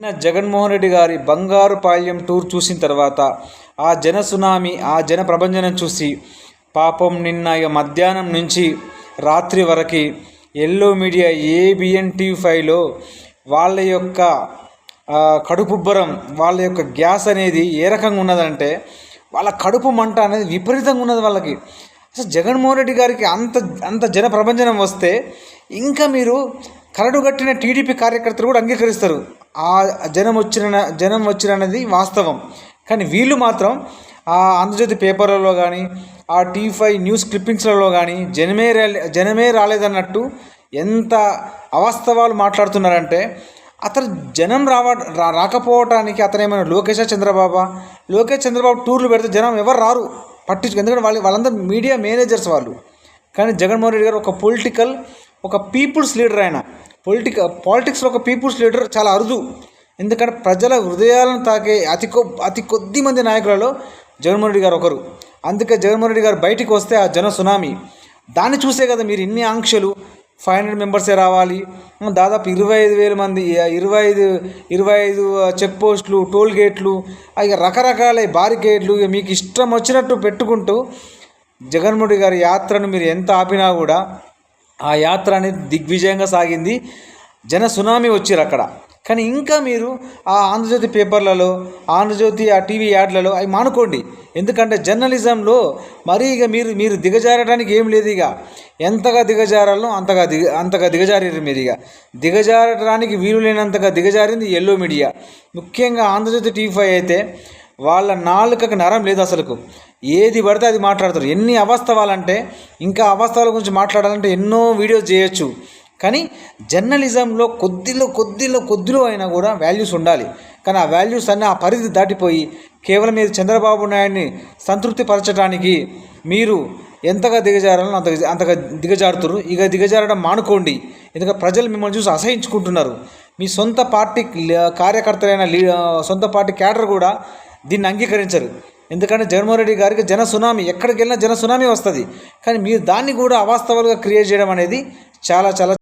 జగన్మోహన్ రెడ్డి గారి బంగారు పాళ్యం టూర్ చూసిన తర్వాత ఆ జన సునామీ ఆ జన ప్రభంజనం చూసి పాపం నిన్న ఇక మధ్యాహ్నం నుంచి రాత్రి వరకు ఎల్లో మీడియా ఏబిఎన్ టీవీ ఫైవ్లో వాళ్ళ యొక్క కడుపుబ్బరం వాళ్ళ యొక్క గ్యాస్ అనేది ఏ రకంగా ఉన్నదంటే వాళ్ళ కడుపు మంట అనేది విపరీతంగా ఉన్నది వాళ్ళకి. అసలు జగన్మోహన్ రెడ్డి గారికి అంత అంత జన ప్రభంజనం వస్తే ఇంకా మీరు కరడుగట్టిన టీడీపీ కార్యకర్తలు కూడా అంగీకరిస్తారు. ఆ జనం వచ్చిన జనం వచ్చినది వాస్తవం. కానీ వీళ్ళు మాత్రం ఆ ఆంధ్రజ్యోతి పేపర్లలో కానీ ఆ టీ ఫైవ్ న్యూస్ క్లిప్పింగ్స్లలో కానీ జనమే రాలే జనమే రాలేదన్నట్టు ఎంత అవాస్తవాలు మాట్లాడుతున్నారంటే అతను జనం రావ రా రాకపోవటానికి అతను ఏమైనా లోకేష్ చంద్రబాబా? లోకేష్ చంద్రబాబు టూర్లు పెడితే జనం ఎవరు రారు? పట్టించు ఎందుకంటే వాళ్ళు వాళ్ళందరూ మీడియా మేనేజర్స్ వాళ్ళు. కానీ జగన్మోహన్ రెడ్డి గారు ఒక పొలిటికల్ ఒక పీపుల్స్ లీడర్ ఆయన. పొలిటిక పాలిటిక్స్లో ఒక పీపుల్స్ లీడర్ చాలా అరుదు. ఎందుకంటే ప్రజల హృదయాలను తాకే అతి కొ అతి కొద్ది మంది నాయకులలో జగన్మోహన్ రెడ్డి గారు ఒకరు. అందుకే జగన్మోహన్ రెడ్డి గారు బయటికి వస్తే ఆ జన సునామీ. దాన్ని చూసే కదా మీరు ఇన్ని ఆంక్షలు ఫైవ్ హండ్రెడ్ మెంబర్సే రావాలి. దాదాపు ఇరవై ఐదు వేల మంది ఇరవై ఐదు ఇరవై ఐదు చెక్ పోస్టులు టోల్ గేట్లు ఇక రకరకాల బారికేడ్లు ఇక మీకు ఇష్టం వచ్చినట్టు పెట్టుకుంటూ జగన్మోహన్ రెడ్డి గారి యాత్రను మీరు ఎంత ఆపినా కూడా ఆ యాత్ర అనేది దిగ్విజయంగా సాగింది. జన సునామీ వచ్చారు అక్కడ. కానీ ఇంకా మీరు ఆ ఆంధ్రజ్యోతి పేపర్లలో ఆంధ్రజ్యోతి ఆ టీవీ యాడ్లలో అవి మానుకోండి. ఎందుకంటే జర్నలిజంలో మరీ ఇక మీరు మీరు దిగజారడానికి ఏం లేదు ఇక. ఎంతగా దిగజారాలో అంతగా దిగ అంతగా దిగజారారు మీరు ఇక. దిగజారడానికి వీలు లేనంతగా దిగజారింది ఎల్లో మీడియా ముఖ్యంగా ఆంధ్రజ్యోతి టీవీ ఫైవ్ అయితే వాళ్ళ నాలుకకు నరం లేదు అసలుకు. ఏది పడితే అది మాట్లాడతారు. ఎన్ని అవస్థవాలంటే ఇంకా అవస్థల గురించి మాట్లాడాలంటే ఎన్నో వీడియోస్ చేయొచ్చు. కానీ జర్నలిజంలో కొద్దిలో కొద్దిలో కొద్దిలో అయినా కూడా వాల్యూస్ ఉండాలి. కానీ ఆ వాల్యూస్ అన్నీ ఆ పరిధి దాటిపోయి కేవలం మీరు చంద్రబాబు నాయుడిని సంతృప్తిపరచడానికి మీరు ఎంతగా దిగజారాలో అంత అంతగా దిగజారుతున్నారు ఇక దిగజారడం మానుకోండి. ఎందుకంటే ప్రజలు మిమ్మల్ని చూసి అసహించుకుంటున్నారు. మీ సొంత పార్టీ కార్యకర్తలైన లీ సొంత పార్టీ క్యాడర్ కూడా దీన్ని అంగీకరించరు. ఎందుకంటే జగన్మోహన్ రెడ్డి గారికి జన సునామీ ఎక్కడికి వెళ్ళినా జన సునామీ వస్తుంది. కానీ మీరు దాన్ని కూడా అవాస్తవాలుగా క్రియేట్ చేయడం అనేది చాలా చాలా